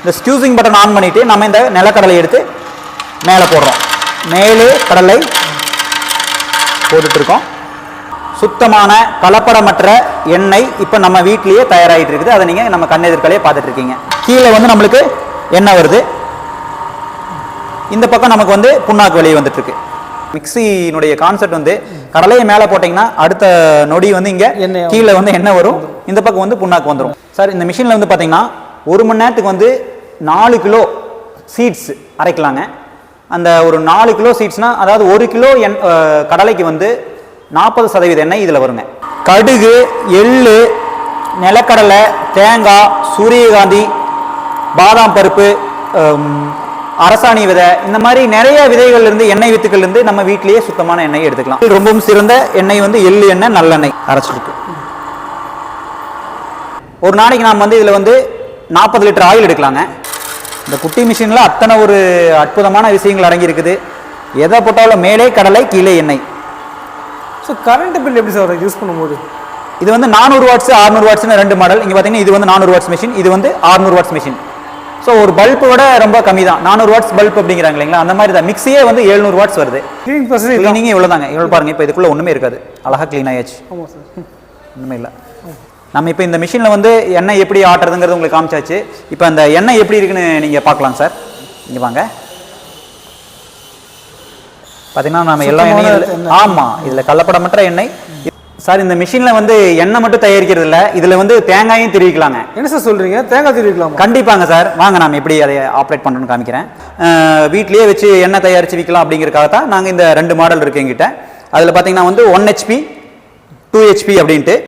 இந்த ஸ்கியூசிங் button on பண்ணிவிட்டு நம்ம இந்த நிலக்கடலை எடுத்து மேலே போடுறோம். மேலே கடலை போட்டுட்ருக்கோம். சுத்தமான கலப்படமற்ற எண்ணெய் இப்போ நம்ம வீட்லேயே தயாராகிட்டு இருக்குது. அதை நீங்கள் நம்ம கண்ணெதிர்கலையே பார்த்துட்டு இருக்கீங்க கீழே வந்து நம்மளுக்கு எண்ணெய் வருது. இந்த பக்கம் நமக்கு வந்து புண்ணாக்கு வெளியே வந்துட்டு இருக்கு மிக்சியினுடைய கான்செப்ட் வந்து கடலையை மேலே போட்டிங்கன்னா அடுத்த நொடி வந்து இங்கே கீழே வந்து எண்ணெய் வரும். இந்த பக்கம் வந்து புண்ணாக்கு வந்துடும் சார் இந்த மிஷினில் வந்து பார்த்தீங்கன்னா ஒரு மணி நேரத்துக்கு வந்து நாலு கிலோ சீட்ஸ் அரைக்கலாங்க. அந்த ஒரு நாலு கிலோ சீட்ஸ்னால் அதாவது ஒரு கிலோ எண் கடலைக்கு வந்து நாற்பது சதவீத எண்ணெய் இதில் வருங்க. கடுகு எள் நிலக்கடலை தேங்காய் சூரியகாந்தி பாதாம் பருப்பு அரசாணி விதை இந்த மாதிரி நிறைய விதைகள்லேருந்து எண்ணெய் வித்துக்கள் இருந்து நம்ம வீட்டிலேயே சுத்தமான எண்ணெய் எடுத்துக்கலாம். ரொம்பவும் சிறந்த எண்ணெய் வந்து எள்ளு எண்ணெய் நல்லெண்ணெய் அரைச்சிருக்கு. ஒரு நாளைக்கு நாம் வந்து இதில் வந்து நாற்பது லிட்டர் ஆயில் எடுக்கலாங்க. இந்த குட்டி மிஷினில் அத்தனை ஒரு அற்புதமான விஷயங்கள் அடங்கி இருக்குது எதை போட்டாலும் மேலே கடலை கீழே எண்ணெய். ஸோ கரண்ட் பில் எப்படி சார் யூஸ் பண்ணும்போது? இது வந்து நானூறு வாட்ஸ் 600 வாட்ஸ்னு ரெண்டு மாடல் இங்கே பார்த்தீங்கன்னா இது வந்து நானூறு வாட்ஸ் மிஷின் இது வந்து 600 வாட்ஸ் மிஷின் ஸோ ஒரு பல்பை விட ரொம்ப கம்மி தான். நானூறு வாட்ஸ் பல்ப் அப்படிங்கிறாங்க இல்லைங்களா? அந்த மாதிரி தான். மிக்ஸியே வந்து 700 வாட்ஸ் வருது. க்ளீனிங் ப்ராசஸ் கிளீனிங்கே இவ்வளோ தாங்க இவ்வளோ பாருங்க. இப்போ இதுக்குள்ளே ஒன்றுமே இருக்காது. அழகாக க்ளீன் ஆயாச்சு. ஆமாம் சார் ஒன்றுமே இல்லை. நம்ம இப்போ இந்த மிஷினில் வந்து எண்ணெய் எப்படி ஆட்டுறதுங்கிறது உங்களுக்கு காமிச்சாச்சு. இப்போ அந்த எண்ணெய் எப்படி இருக்குன்னு நீங்கள் பார்க்கலாம் சார் இங்கே வாங்க. பார்த்தீங்கன்னா நம்ம எல்லா எண்ணெயும் எண்ணெய். ஆமாம் இதில் கள்ளப்படமற்ற எண்ணெய். சார் இந்த மிஷினில் வந்து எண்ணெய் மட்டும் தயாரிக்கிறது இல்லை. இதில் வந்து தேங்காயும் தெரிவிக்கலாங்க. என்ன சார் சொல்றீங்க? தேங்காய் திருவிக்கலாமா? கண்டிப்பாங்க சார் வாங்க நான் எப்படி அதை ஆப்ரேட் பண்ணுறோன்னு காமிக்கிறேன். வீட்லயே வச்சு எண்ணெய் தயாரித்து விற்கலாம் அப்படிங்கிறதுக்காக தான் நாங்கள் இந்த ரெண்டு மாடல் இருக்கு எங்கிட்ட அதில் பார்த்தீங்கன்னா வந்து ஒன் ஹெச்பி டூ ஹெச்பி அப்படின்ட்டு.